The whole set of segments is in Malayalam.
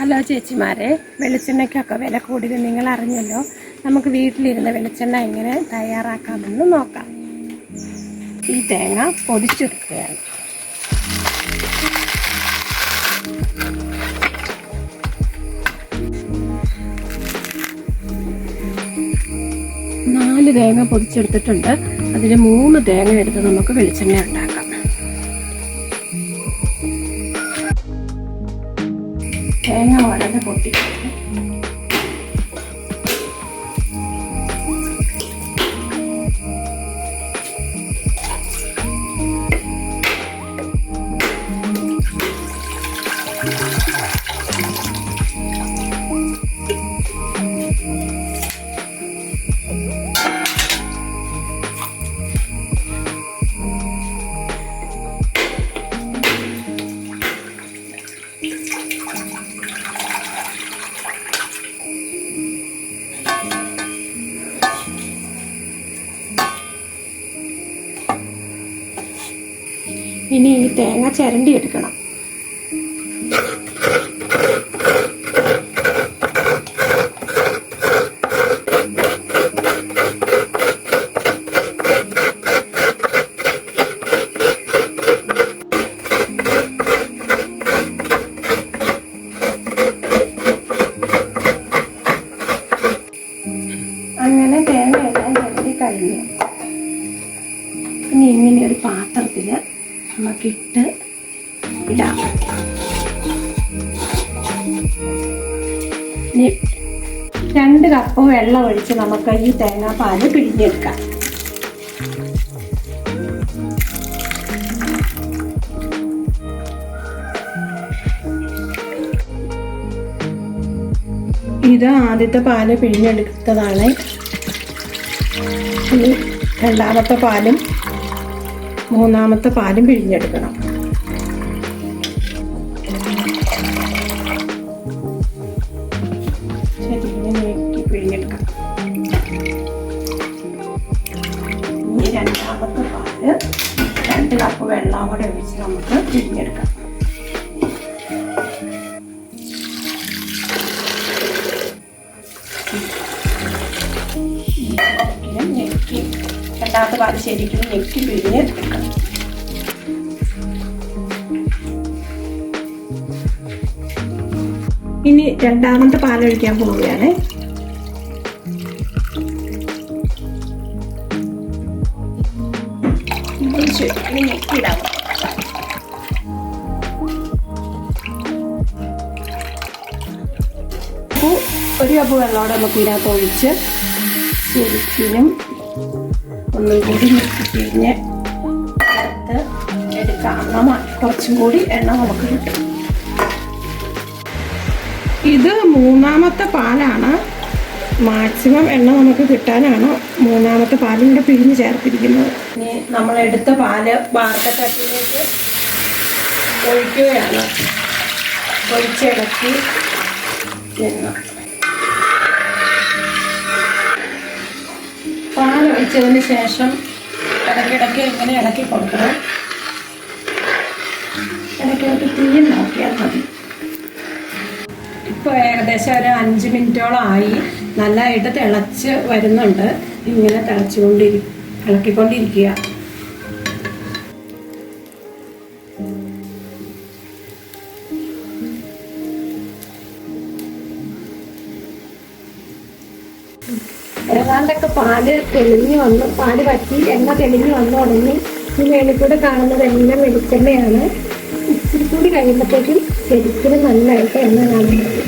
ഹലോ ചേച്ചിമാരെ വെളിച്ചെണ്ണയ്ക്കൊക്കെ വില കൂടിയത് നിങ്ങൾ അറിഞ്ഞല്ലോ നമുക്ക് വീട്ടിലിരുന്ന് വെളിച്ചെണ്ണ എങ്ങനെ തയ്യാറാക്കാമെന്ന് നോക്കാം. ഈ തേങ്ങ പൊടിച്ചെടുക്കുകയാണ്. നാല് തേങ്ങ പൊതിച്ചെടുത്തിട്ടുണ്ട് അതിൽ മൂന്ന് തേങ്ങ എടുത്ത് നമുക്ക് വെളിച്ചെണ്ണ ഉണ്ടാക്കാം. വളരെ പൊട്ടിക്കുന്നു ഇനി ഈ തേങ്ങ ചിരണ്ടി എടുക്കണം. അങ്ങനെ തേങ്ങ എല്ലാം ചിരണ്ടി കഴിഞ്ഞു. ഇനി ഇങ്ങനെ ഒരു പാത്രത്തിൽ നമുക്കിട്ട് ഇടാം. ഇനി രണ്ട് കപ്പ് വെള്ളം ഒഴിച്ച് നമുക്ക് ഈ തേങ്ങാപ്പാൽ പിഴിഞ്ഞെടുക്കാം. ഇത് ആദ്യത്തെ പാൽ പിഴിഞ്ഞെടുത്തതാണ്. രണ്ടാമത്തെ പാലും മൂന്നാമത്തെ പാലും പിഴിഞ്ഞെടുക്കണം. രണ്ടാമത്തെ പാൽ രണ്ട് കപ്പ് വെള്ളം കൂടെ ഒഴിച്ച് നമുക്ക് പിഴിഞ്ഞെടുക്കാം. ഞെക്കി രണ്ടാമത്തെ പാൽ ശരിക്കും ഞെക്കി ഇനി രണ്ടാമത്തെ പാലൊഴിക്കാൻ പോവുകയാണ് ഒരു കപ്പ് വെള്ളമോടെ നമുക്ക് ഇതിനകത്ത് ഒഴിച്ച് ശരിക്കും ഒന്നും കൂടി മിക്സ് എടുത്ത് എടുക്കാം. കുറച്ചും കൂടി എണ്ണ നമുക്ക് കിട്ടും. ഇത് മൂന്നാമത്തെ പാലാണ്. മാക്സിമം എണ്ണ നമുക്ക് കിട്ടാനാണ് മൂന്നാമത്തെ പാലും കൂടെ പിഴിഞ്ഞ് ചേർത്തിരിക്കുന്നത്. ഇനി നമ്മൾ എടുത്ത പാൽ വാർക്കത്തട്ടിലേക്ക് ഒഴിക്കുകയാണ്. ഒഴിച്ചിടക്കി. നിന്ന് പാൽ ഒഴിച്ചതിന് ശേഷം ഇടയ്ക്കിടയ്ക്ക് ഇങ്ങനെ ഇളക്കി കൊടുക്കണം. ഇടയ്ക്കിടയ്ക്ക് തീയും നോക്കിയാൽ മതി. ഇപ്പോൾ ഏകദേശം ഒരു അഞ്ച് മിനിറ്റോളം ആയി. നല്ലതായിട്ട് തിളച്ച് വരുന്നുണ്ട്. ഇങ്ങനെ തിളച്ചുകൊണ്ടിരി ഇളക്കിക്കൊണ്ടിരിക്കുക. ഏതാണ്ടൊക്കെ പാൽ തെളിഞ്ഞു വന്നു പാൽ പറ്റി എണ്ണ തെളിഞ്ഞു വന്നു തുടങ്ങി. ഈ മേളിൽ കൂടെ കാണുന്നതെല്ലാം വെളിച്ചെണ്ണയാണ്. ഇച്ചിരി കൂടി കഴിയുമ്പോഴത്തേക്കും ശരിക്കും നല്ലതായിട്ട് എണ്ണ കാണുന്നത്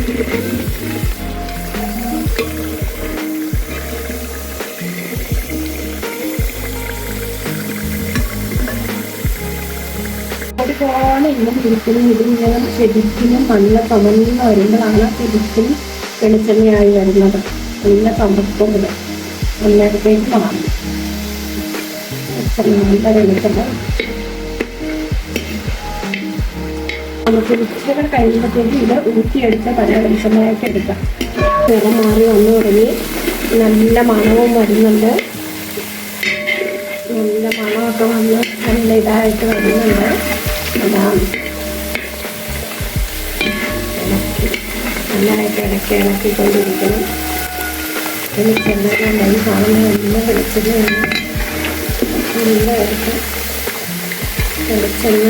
ഒരുപാട് ശരിക്കും നല്ല കമന്ന് വരുമ്പോഴാണ് ശരിക്കും വെളിച്ചെണ്ണയായി വരുന്നത്. നല്ല കമ്പത്തോട് മാറും നല്ല വെളിച്ചെണ്ണ നമുക്ക് ഉച്ചകൾ കഴിയുമ്പോഴത്തേക്ക് ഇത് ഊറ്റിയെടുത്ത പല വെളിച്ചെണ്ണയായിട്ട് എടുക്കാം നിറം മാറി വന്നു തുടങ്ങി നല്ല മണവും വരുന്നുണ്ട് നല്ല മണമൊക്കെ വന്ന് നല്ല ഇതായിട്ട് വരുന്നുണ്ട് അതാ ഇളക്കി നല്ലതായിട്ട് ഇടയ്ക്ക് ഇളക്കിക്കൊണ്ടിരിക്കണം വെളിച്ചെണ്ണ മൈ കാണുന്ന നല്ല വെളിച്ചെണ്ണയാണ് നല്ലതായിട്ട് വെളിച്ചെണ്ണ.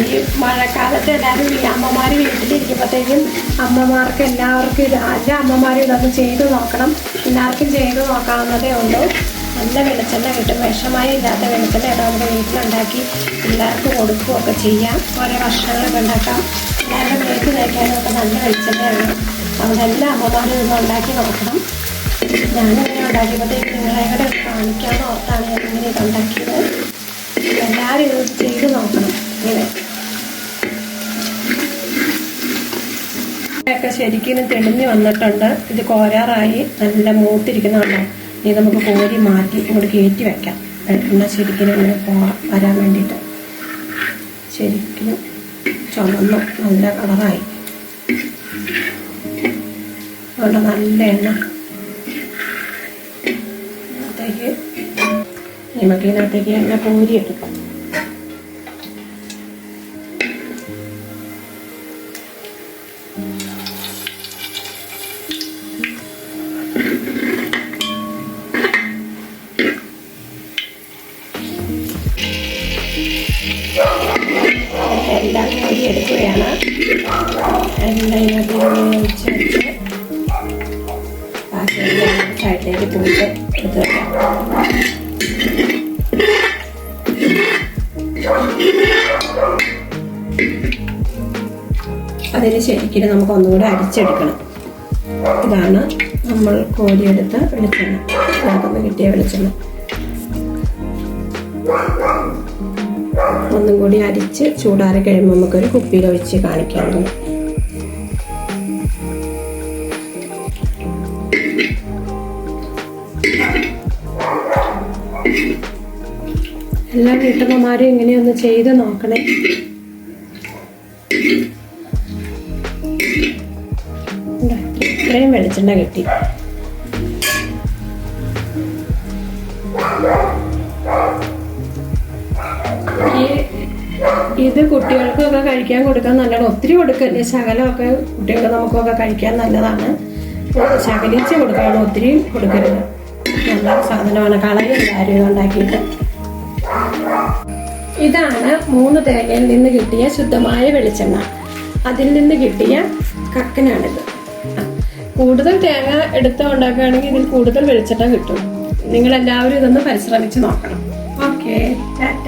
ഈ മഴക്കാലത്ത് എല്ലാവരും അമ്മമാർ വീട്ടിലിരിക്കുമ്പോഴത്തേക്കും അമ്മമാർക്ക് എല്ലാവർക്കും ഇത് എല്ലാ അമ്മമാരും ഇതൊന്ന് ചെയ്ത് നോക്കണം എല്ലാവർക്കും ചെയ്ത് നോക്കാവുന്നതേ ഉള്ളൂ നല്ല വെളിച്ചെണ്ണ കിട്ടും വിഷമായി ഇല്ലാത്ത വെളിച്ചെണ്ണ നമുക്ക് വീട്ടിലുണ്ടാക്കി എല്ലാവർക്കും കൊടുക്കുകയൊക്കെ ചെയ്യാം ഓരോ ഭക്ഷണങ്ങളൊക്കെ ഉണ്ടാക്കാം എല്ലാവരുടെ വീട്ടിൽ തയ്ക്കാനും ഒക്കെ നല്ല വെളിച്ചെണ്ണയാണ് അതുകൊണ്ട് എല്ലാ അമ്മമാരും ഇതൊന്ന് ഉണ്ടാക്കി നോക്കണം. ഞാനിങ്ങനെ ഉണ്ടാക്കിയപ്പോഴത്തേക്ക് നിങ്ങളെ കൂടെ കാണിക്കാമെന്ന് ഓർത്താണ് ഞാൻ ഇങ്ങനെ ഇത് ഉണ്ടാക്കിയത്. എല്ലാവരും ഇത് ചെയ്ത് നോക്കണം. ഇങ്ങനെ. ഒക്കെ ശരിക്കും തെളിഞ്ഞു വന്നിട്ടുണ്ട്. ഇത് കോരാറായി നല്ല മൂത്തിരിക്കുന്നുണ്ടോ ഇനി നമുക്ക് കോരി മാറ്റി ഇങ്ങോട്ട് കയറ്റി വെക്കാം. എന്നാൽ ശരിക്കും ഇങ്ങനെ വരാൻ വേണ്ടിയിട്ട്. ശരിക്കും ചുമന്നു. നല്ല കളറായി. അതുകൊണ്ട് നല്ല എണ്ണ. അകത്തേക്ക് നമുക്ക് ഇതിനകത്തേക്ക് എണ്ണ പൂരി എടുക്കാം എല്ലാം കോരി എടുക്കുകയാണ്. എല്ലാം ഇതിനകത്ത് ഒഴിച്ച് വെച്ച് സൈഡിലേക്ക് പോയിട്ട് എടുത്ത് അതിന് ശരിക്കും നമുക്ക് ഒന്നുകൂടെ അരിച്ചെടുക്കണം. ഇതാണ് നമ്മൾ കോരിയെടുത്ത വെളിച്ചെണ്ണ. നമുക്കൊന്ന് കിട്ടിയ വെളിച്ചെണ്ണ. ഒന്നും കൂടി അരിച്ച് ചൂടാറി കഴിയുമ്പോൾ നമുക്കൊരു കുപ്പിയിൽ ഒഴിച്ച് കാണിക്കാവുന്നതാണ് എല്ലാ വീട്ടമ്മമാരും ഇങ്ങനെയൊന്ന് ചെയ്ത് നോക്കണേ. ഇതാ, ഇത്രയും വെളിച്ചെണ്ണ കിട്ടി. ഇത് കുട്ടികൾക്കൊക്കെ കഴിക്കാൻ കൊടുക്കാൻ നല്ലതാണ്. ഒത്തിരി കൊടുക്കല്ലേ? ശകലമൊക്കെ കുട്ടികൾക്ക് നമുക്കൊക്കെ കഴിക്കാൻ നല്ലതാണ്. ശകലിച്ച് കൊടുക്കണം ഒത്തിരി കൊടുക്കരുത്. നല്ല സാധനമാണ്. കളയല്ല ആരും ഉണ്ടാക്കിയിട്ട്. ഇതാണ് മൂന്ന് തേങ്ങയിൽ നിന്ന് കിട്ടിയ ശുദ്ധമായ വെളിച്ചെണ്ണ. അതിൽ നിന്ന് കിട്ടിയ കക്കനാണിത്. കൂടുതൽ തേങ്ങ എടുത്ത് ഉണ്ടാക്കുകയാണെങ്കിൽ ഇതിൽ കൂടുതൽ വെളിച്ചെണ്ണ കിട്ടും. നിങ്ങൾ എല്ലാവരും ഇതൊന്ന് പരിശ്രമിച്ച് നോക്കണം. Okay tata.